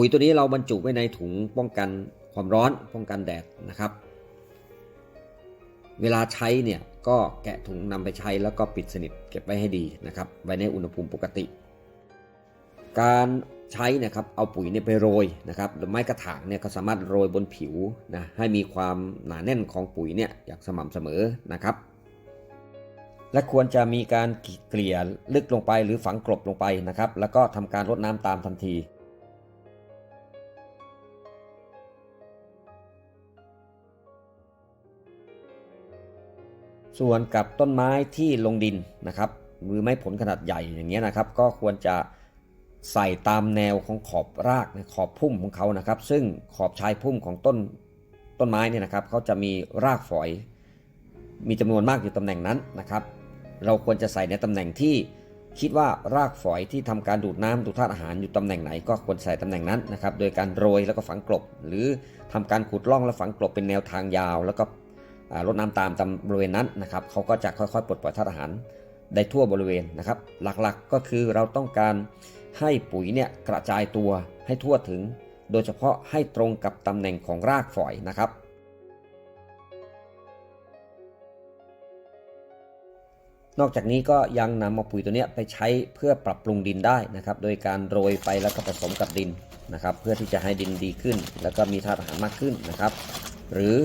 ปุ๋ยตัวนี้เราบรรจุไว้ในถุงป้องกันความร้อนป้องกันแดดนะครับ เวลาใช้เนี่ยก็แกะถุงนำไปใช้แล้วก็ปิดสนิทเก็บไว้ให้ดีนะครับ ไว้ในอุณหภูมิปกติ การใช้นะครับเอาปุ๋ยเนี่ยไปโรยนะครับหรือไม้กระถางเนี่ยก็สามารถโรยบนผิวนะให้มีความหนาแน่นของปุ๋ยเนี่ยอย่างสม่ำเสมอนะครับ และควรจะมีการเกลี่ยลึกลงไปหรือฝังกลบลงไปนะครับ แล้วก็ทำการรดน้ำตามทันที ส่วนกับต้นไม้ที่ลงดินนะครับหรือไม้ผลขนาดใหญ่อย่างเงี้ยนะครับ ก็ควรจะใส่ตามแนวของขอบรากขอบพุ่มของเขานะครับ ซึ่งขอบชายพุ่มของต้นต้นไม้เนี่ยนะครับเขาจะมีรากฝอย มีจำนวนมากอยู่ตำแหน่งนั้นนะครับ เราควรจะใส่ในตำแหน่งที่คิดว่ารากฝอยที่ทำการดูดน้ำดูดธาตุอาหารอยู่ตำแหน่งไหนก็ควรใส่ตำแหน่งนั้นนะครับ โดยการโรยแล้วก็ฝังกลบ หรือทำการขุดร่องแล้วฝังกลบเป็นแนวทางยาว แล้วก็ อ่ารดน้ำตามตามบริเวณนั้นนะครับเขาก็จะค่อยๆปลดปล่อยธาตุอาหารได้ทั่วบริเวณนะครับ หลักๆก็คือเราต้องการให้ปุ๋ยเนี่ยกระจายตัวให้ทั่วถึง โดยเฉพาะให้ตรงกับตำแหน่งของรากฝอยนะครับ นอกจากนี้ก็ยังนำเอาปุ๋ยตัวเนี้ยไปใช้เพื่อปรับปรุงดินได้นะครับ โดยการโรยไปแล้วก็ผสมกับดินนะครับ เพื่อที่จะให้ดินดีขึ้น แล้วก็มีธาตุอาหารมากขึ้นนะครับ หรือ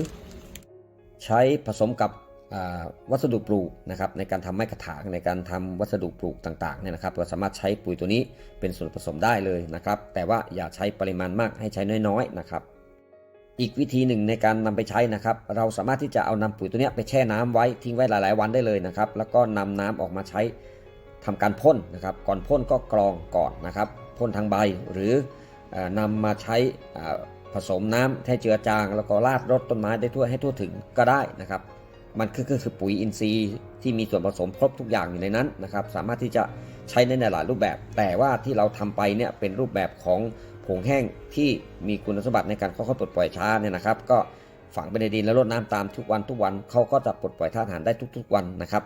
ใช้ผสมกับวัสดุปลูกนะครับในการทำไม้กระถางในการทำวัสดุปลูกต่างๆเนี่ยนะครับเราสามารถใช้ปุ๋ยตัวนี้เป็นส่วนผสมได้เลยนะครับ แต่ว่าอย่าใช้ปริมาณมากให้ใช้น้อยๆนะครับ อีกวิธีหนึ่งในการนำไปใช้นะครับ เราสามารถที่จะเอานำปุ๋ยตัวเนี้ยไปแช่น้ำไว้ทิ้งไว้หลาย ๆ วันได้เลยนะครับ แล้วก็นำน้ำออกมาใช้ทำการพ่นนะครับ ก่อนพ่นก็กรองก่อนนะครับพ่นทางใบหรือออนำมาใช้อ่า ผสมน้ำให้เจือจาง แล้วก็ราดรดต้นไม้ได้ทั่วให้ทั่วถึงก็ได้นะครับ มันคือก็คือปุ๋ยอินทรีย์ที่มีส่วนผสมครบทุกอย่างอยู่ในนั้นนะครับ สามารถที่จะใช้ในหลายรูปแบบ แต่ว่าที่เราทำไปเนี่ยเป็นรูปแบบของผงแห้งที่มีคุณสมบัติในการค่อยๆปลดปล่อยช้าเนี่ยนะครับ ก็ฝังไปในดินแล้วรดน้ำตามทุกวันทุกวันเขาก็จะปลดปล่อยธาตุอาหารได้ทุก ๆวันนะครับ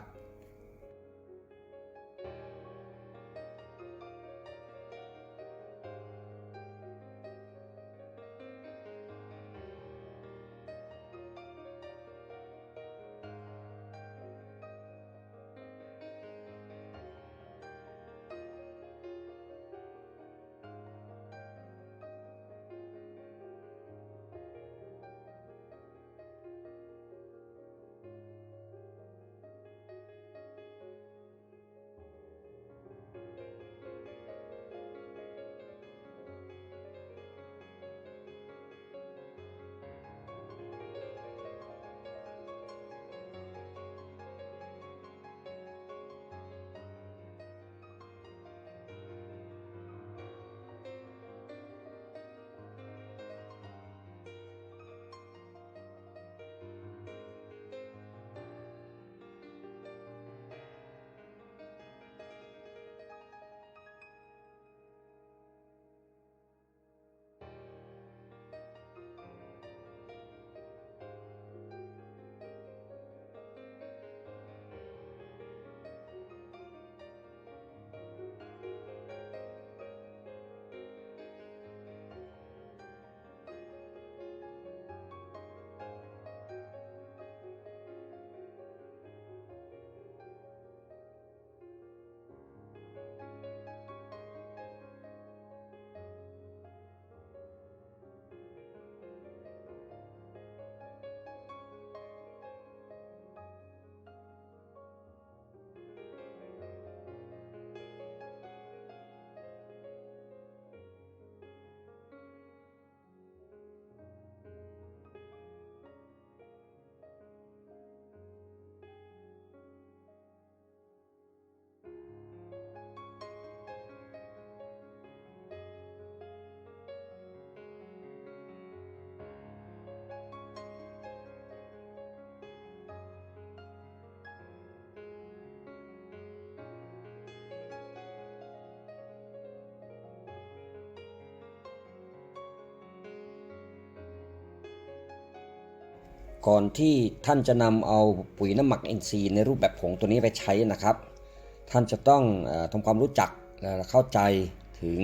ก่อนที่ท่านจะนำเอาปุ๋ยน้ำหมัก NC ในรูปแบบผงตัวนี้ไปใช้นะครับ ท่านจะต้องทำความรู้จักและเข้าใจถึง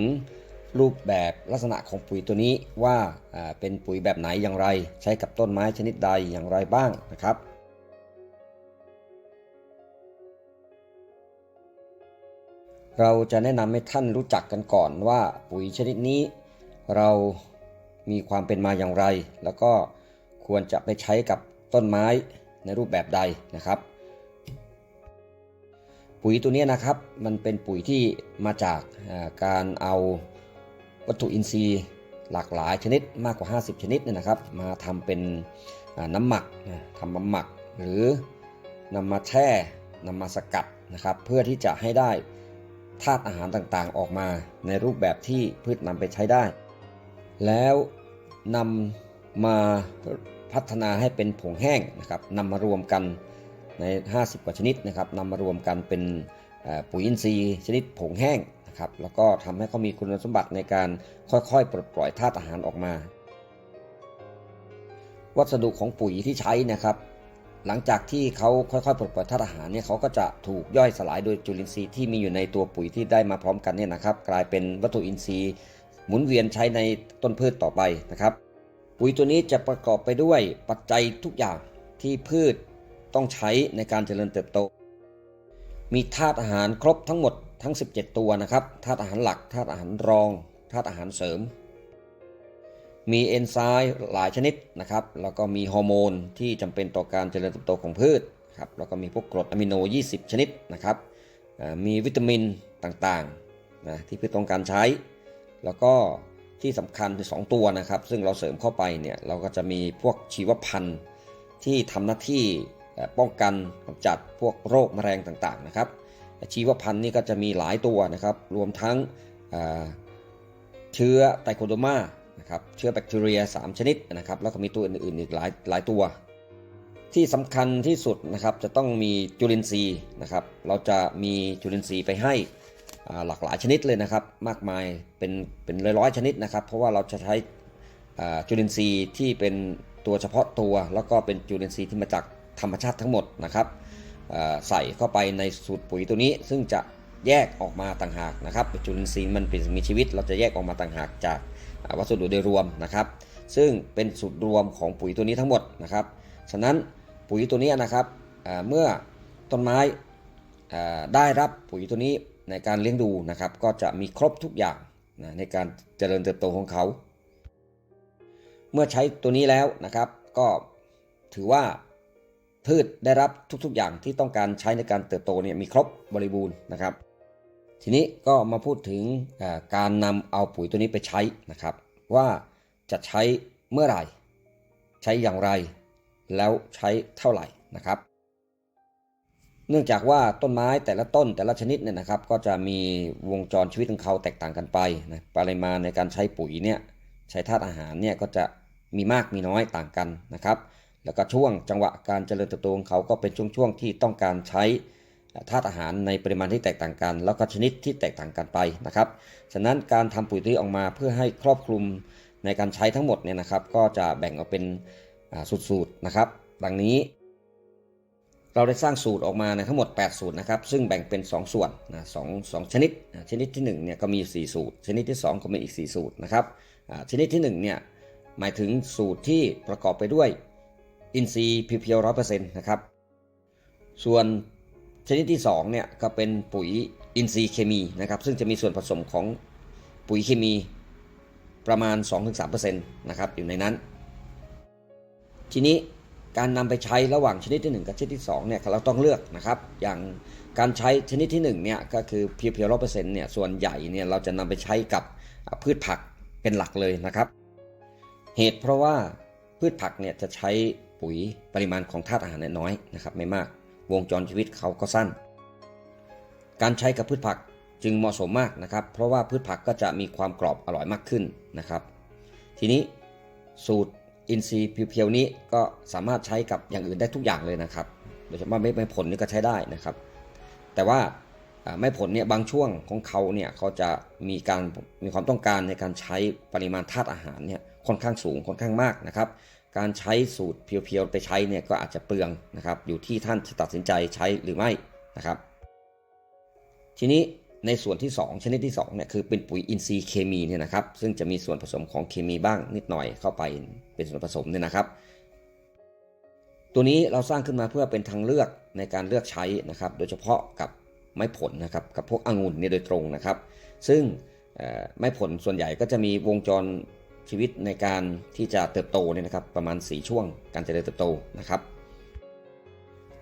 รูปแบบลักษณะของปุ๋ยตัวนี้ว่าอ่าเป็นปุ๋ยแบบไหนอย่างไร ใช้กับต้นไม้ชนิดใดอย่างไรบ้างนะครับเราจะแนะนำให้ท่านรู้จักกันก่อนว่าปุ๋ยชนิดนี้ เรามีความเป็นมาอย่างไร แล้วก็ ควรจะไปใช้กับต้นไม้ในรูปแบบใดนะครับ ปุ๋ยตัวนี้นะครับมันเป็นปุ๋ยที่มาจากการเอาวัตถุอินทรีย์หลากหลายชนิดมากกว่า 50 ชนิดเนี่ยนะครับ มาทำเป็นน้ำหมักทำมาหมัก หรือนำมาแช่นำมาสกัดนะครับ เพื่อที่จะให้ได้ธาตุอาหารต่างๆ ออกมาในรูปแบบที่พืชนำไปใช้ได้ แล้วนำมา พัฒนาให้เป็นผงแห้งนะครับนำมารวมกันใน 50 กว่าชนิดนะครับนำมารวมกันเป็นปุ๋ยอินทรีย์ชนิดผงแห้งนะครับแล้วก็ทำให้เขามีคุณสมบัติในการค่อยๆ ปลดปล่อยธาตุอาหารออกมา วัสดุของปุ๋ยที่ใช้นะครับหลังจากที่เขาค่อยๆปลดปล่อยธาตุอาหารเนี่ยเขาก็จะถูกย่อยสลายโดยจุลินทรีย์ที่มีอยู่ในตัวปุ๋ยที่ได้มาพร้อมกันเนี่ยนะครับ กลายเป็นวัตถุอินทรีย์หมุนเวียนใช้ในต้นพืชต่อไปนะครับ ปุ๋ยตัวนี้จะประกอบไปด้วยปัจจัยทุกอย่างที่พืชต้องใช้ในการเจริญเติบโต มีธาตุอาหารครบทั้งหมดทั้ง 17 ตัวนะครับธาตุอาหารหลักธาตุอาหารรองธาตุอาหารเสริม มีเอนไซม์หลายชนิดนะครับแล้วก็มีฮอร์โมนที่จำเป็นต่อการเจริญเติบโตของพืชครับแล้วก็มีพวกกรดอะมิโน 20 ชนิดนะครับมีวิตามินต่างๆนะที่พืชต้องการใช้ แล้วก็ ที่สำคัญคือสองตัวนะครับ ซึ่งเราเสริมเข้าไปเนี่ยเราก็จะมีพวกชีวพันธุ์ที่ทำหน้าที่ป้องกันกำจัดพวกโรคแมลงต่างๆนะครับ ชีวพันธุ์นี่ก็จะมีหลายตัวนะครับ รวมทั้งเชื้อไตโคโดมานะครับเชื้อแบคทีเรีย 3 ชนิดนะครับ แล้วก็มีตัวอื่นๆอีกหลายหลายตัว ที่สำคัญที่สุดนะครับจะต้องมีจุลินทรีย์นะครับ เราจะมีจุลินทรีย์ไปให้ หลากหลายชนิดเลยนะครับ มากมายเป็นเป็นร้อยๆชนิดนะครับ เพราะว่าเราจะใช้จุลินทรีย์ที่เป็นตัวเฉพาะตัว แล้วก็เป็นจุลินทรีย์ที่มาจากธรรมชาติทั้งหมดนะครับใส่เข้าไปในสูตรปุ๋ยตัวนี้ ซึ่งจะแยกออกมาต่างหากนะครับจุลินทรีย์มันเป็นมีชีวิต เราจะแยกออกมาต่างหากจากวัสดุโดยรวมนะครับ ซึ่งเป็นสูตรรวมของปุ๋ยตัวนี้ทั้งหมดนะครับฉะนั้นปุ๋ยตัวนี้นะครับเมื่อต้นไม้ได้รับปุ๋ยตัวนี้ ในการเลี้ยงดูนะครับ ก็จะมีครบทุกอย่างนะในการเจริญเติบโตของเขา เมื่อใช้ตัวนี้แล้วนะครับ ก็ถือว่าพืชได้รับทุกๆอย่างที่ต้องการใช้ในการเติบโตเนี่ยมีครบบริบูรณ์นะครับ ทีนี้ก็มาพูดถึงการนำเอาปุ๋ยตัวนี้ไปใช้นะครับ ว่าจะใช้เมื่อไหร่ ใช้อย่างไร แล้วใช้เท่าไหร่นะครับ เนื่องจากว่าต้นไม้แต่ละต้นแต่ละชนิดเนี่ยนะครับ ก็จะมีวงจรชีวิตของเขาแตกต่างกันไปนะปริมาณในการใช้ปุ๋ยเนี่ยใช้ธาตุอาหารเนี่ยก็จะมีมากมีน้อยต่างกันนะครับ แล้วก็ช่วงจังหวะการเจริญเติบโตของเขาก็เป็นช่วงๆที่ต้องการใช้ธาตุอาหารในปริมาณที่แตกต่างกัน แล้วก็ชนิดที่แตกต่างกันไปนะครับ ฉะนั้นการทำปุ๋ยตัวนี้ออกมาเพื่อให้ครอบคลุมในการใช้ทั้งหมดเนี่ยนะครับ ก็จะแบ่งออกเป็นสูตรๆนะครับ ดังนี้ เราได้สร้างสูตรออกมาในทั้งหมด 8 สูตรนะครับ ซึ่งแบ่งเป็น 2 ส่วนนะสองสองชนิด ชนิดที่1เนี่ยก็มี 4 สูตร ชนิดที่ 2 ก็มีอีก 4 สูตรนะครับชนิดที่1เนี่ยหมายถึงสูตรที่ประกอบไปด้วยอินทรีย์เพียวร้อยเปอร์เซ็นต์นะครับ ส่วนชนิดที่2เนี่ยก็เป็นปุ๋ยอินทรีย์เคมีนะครับ ซึ่งจะมีส่วนผสมของปุ๋ยเคมีประมาณ 2-3%นะครับอยู่ในนั้น ทีนี้ การนำไปใช้ระหว่างชนิดที่ 1 กับชนิดที่2เนี่ยเราต้องเลือกนะครับ อย่างการใช้ชนิดที่1เนี่ยก็คือเพียวๆร้อยเปอร์เซ็นต์เนี่ยส่วนใหญ่เนี่ยเราจะนำไปใช้กับพืชผักเป็นหลักเลยนะครับ เหตุเพราะว่าพืชผักเนี่ยจะใช้ปุ๋ยปริมาณของธาตุอาหารน้อยนะครับ ไม่มากวงจรชีวิตเขาก็สั้น การใช้กับพืชผักจึงเหมาะสมมากนะครับ เพราะว่าพืชผักก็จะมีความกรอบอร่อยมากขึ้นนะครับ ทีนี้สูตร อินทรีย์เพียวๆนี้ก็สามารถใช้กับอย่างอื่นได้ทุกอย่างเลยนะครับ โดยเฉพาะไม่ไม่ผลนี่ก็ใช้ได้นะครับ แต่ว่าอ่าไม่ผลเนี่ยบางช่วงของเขาเนี่ยเขาจะมีการมีความต้องการในการใช้ปริมาณธาตุอาหารเนี่ยค่อนข้างสูงค่อนข้างมากนะครับ การใช้สูตรเพียวๆไปใช้เนี่ยก็อาจจะเปลืองนะครับ อยู่ที่ท่านจะตัดสินใจใช้หรือไม่นะครับ ทีนี้ ในส่วนที่ 2 ชนิดที่ 2 เนี่ยคือเป็นปุ๋ยอินทรีย์เคมีเนี่ยนะครับ ซึ่งจะมีส่วนผสมของเคมีบ้างนิดหน่อยเข้าไปเป็นส่วนผสมเนี่ยนะครับ ตัวนี้เราสร้างขึ้นมาเพื่อเป็นทางเลือกในการเลือกใช้นะครับ โดยเฉพาะกับไม้ผลนะครับกับพวกองุ่นเนี่ยโดยตรงนะครับ ซึ่งไม้ผลส่วนใหญ่ก็จะมีวงจรชีวิตในการที่จะเติบโตเนี่ยนะครับ ประมาณ 4 ช่วงการเจริญเติบโตนะครับ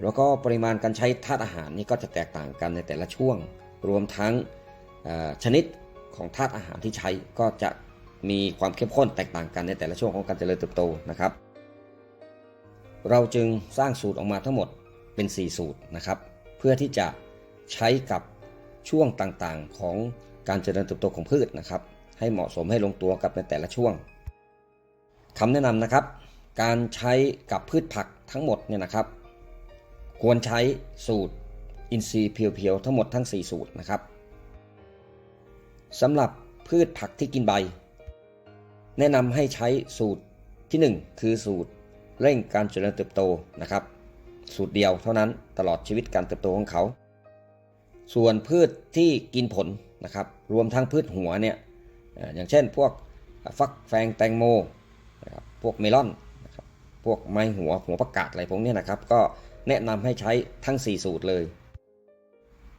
แล้วก็ปริมาณการใช้ธาตุอาหารนี่ก็จะแตกต่างกันในแต่ละช่วง รวมทั้งชนิดของธาตุอาหารที่ใช้ก็จะมีความเข้มข้นแตกต่างกันในแต่ละช่วงของการเจริญเติบโตนะครับ เราจึงสร้างสูตรออกมาทั้งหมดเป็น 4 สูตรนะครับ เพื่อที่จะใช้กับช่วงต่างๆของการเจริญเติบโตของพืชนะครับ ให้เหมาะสมให้ลงตัวกับในแต่ละช่วงคำแนะนำนะครับ การใช้กับพืชผักทั้งหมดเนี่ยนะครับ ควรใช้สูตร อินทรีย์เพียวๆ ทั้งหมดทั้ง 4 สูตรนะครับสำหรับพืชผักที่กินใบ แนะนำให้ใช้สูตรที่ 1 คือสูตรเร่งการเจริญเติบโตนะครับ สูตรเดียวเท่านั้นตลอดชีวิตการเติบโตของเขา ส่วนพืชที่กินผลนะครับ รวมทั้งพืชหัวเนี่ยอย่างเช่นพวกฟักแฟงแตงโมนะครับพวกเมลอนนะครับพวกไม้หัวหัวประกาศอะไรพวกนี้นะครับ ก็แนะนำให้ใช้ทั้ง 4 สูตรเลย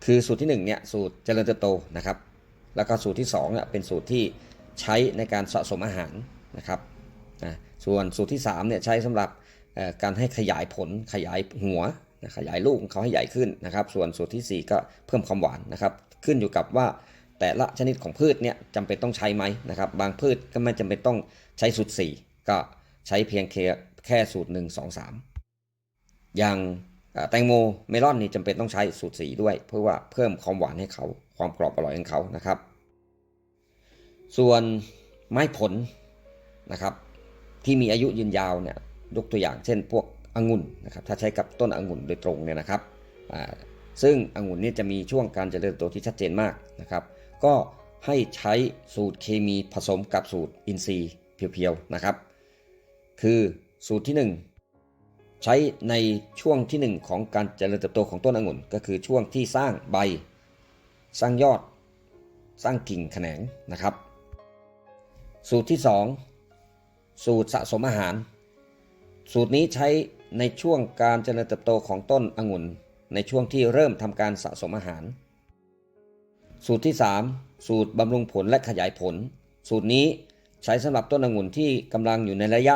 คือสูตรที่1เนี่ยสูตรเจริญเติบโตนะครับ แล้วก็สูตรที่2เนี่ยเป็นสูตรที่ใช้ในการสะสมอาหารนะครับนะส่วนสูตรที่3เนี่ยใช้สำหรับการให้ขยายผลขยายหัวนะขยายลูกเขาให้ใหญ่ขึ้นนะครับ ส่วนสูตรทีสี่ 4 ก็เพิ่มความหวานนะครับ ขึ้นอยู่กับว่าแต่ละชนิดของพืชเนี่ยจำเป็นต้องใช้ไหมนะครับ บางพืชก็ไม่จำเป็นต้องใช้สูตร 4 ก็ใช้เพียงแค่แค่สูตร 1 2 3 อย่างเอ่อ แตงโมเมลอนนี่จำเป็นต้องใช้สูตรสีด้วย เพื่อว่าเพิ่มความหวานให้เขาความกรอบอร่อยของเขานะครับ ส่วนไม้ผลนะครับ ที่มีอายุยืนยาวเนี่ยยกตัวอย่างเช่นพวกองุ่นนะครับถ้าใช้กับต้นองุ่นโดยตรงเนี่ยนะครับซึ่งองุ่นนี่จะมีช่วงการเจริญเติบโตที่ชัดเจนมากนะครับ ก็ให้ใช้สูตรเคมีผสมกับสูตรอินทรีย์เพียวๆนะครับ คือสูตรที่ 1 ใช้ในช่วงที่ 1 ของการเจริญเติบโตของต้นองุ่น ก็คือช่วงที่สร้างใบ สร้างยอด สร้างกิ่งแขนงนะครับ สูตรที่ 2 สูตรสะสมอาหาร สูตรนี้ใช้ในช่วงการเจริญเติบโตของต้นองุ่น ในช่วงที่เริ่มทำการสะสมอาหาร สูตรที่ 3 สูตรบำรุงผลและขยายผล สูตรนี้ใช้สำหรับต้นองุ่นที่กำลังอยู่ในระยะ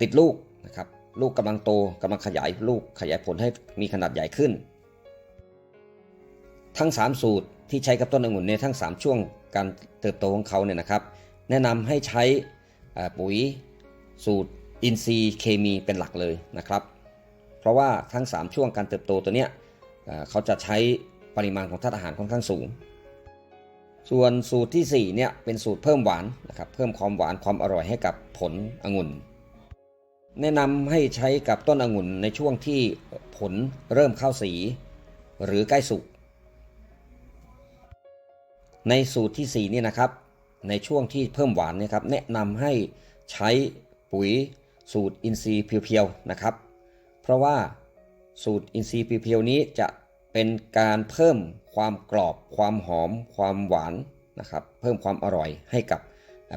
ติดลูกนะครับ ลูกกำลังโตกำลังขยายลูกขยายผลให้มีขนาดใหญ่ขึ้น ทั้ง 3 สูตรที่ใช้กับต้นองุ่นในทั้ง 3 ช่วงการเติบโตของเขาเนี่ยนะครับ แนะนำให้ใช้ปุ๋ยสูตรอินทรีย์เคมีเป็นหลักเลยนะครับ เพราะว่าทั้ง 3 ช่วงการเติบโตตัวเนี้ยเอ่อเขาจะใช้ปริมาณของธาตุอาหารค่อนข้างสูง ส่วนสูตรที่4เนี่ยเป็นสูตรเพิ่มหวานนะครับเพิ่มความหวานความอร่อยให้กับผลองุ่น แนะนำให้ใช้กับต้นองุ่นในช่วงที่ผลเริ่มเข้าสี หรือใกล้สุก ในสูตรที่ 4 นี่นะครับ ในช่วงที่เพิ่มหวานเนะครับแนะนำให้ใช้ปุ๋ยสูตรอินทรีย์เพียวๆนะครับ เพราะว่าสูตรอินทรีย์เพียวๆนี้จะเป็นการเพิ่มความกรอบ ความหอม ความหวานนะครับ เพิ่มความอร่อยให้กับ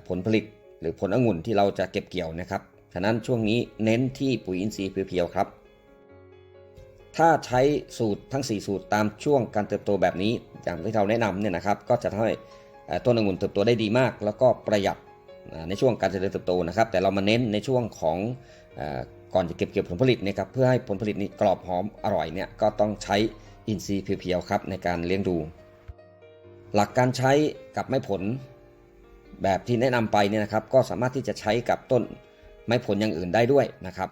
ผลผลิตหรือผลองุ่นที่เราจะเก็บเกี่ยวนะครับ ฉะนั้นช่วงนี้เน้นที่ปุ๋ยอินทรีย์เพียวๆครับ ถ้าใช้สูตรทั้ง 4 สูตรตามช่วงการเติบโตแบบนี้ อย่างที่เราแนะนำเนี่ยนะครับ ก็จะทำให้ต้นองุ่นเติบโตได้ดีมาก แล้วก็ประหยัดในช่วงการเจริญเติบโตนะครับ แต่เรามาเน้นในช่วงของก่อนจะเก็บเกี่ยวผลผลิตนะครับเพื่อให้ผลผลิตนี้กรอบหอมอร่อยเนี่ยก็ต้องใช้อินทรีย์เพียวๆครับในการเลี้ยงดู หลักการใช้กับไม้ผลแบบที่แนะนำไปเนี่ยนะครับก็สามารถที่จะใช้กับต้น ไม้ผลอย่างอื่นได้ด้วยนะครับ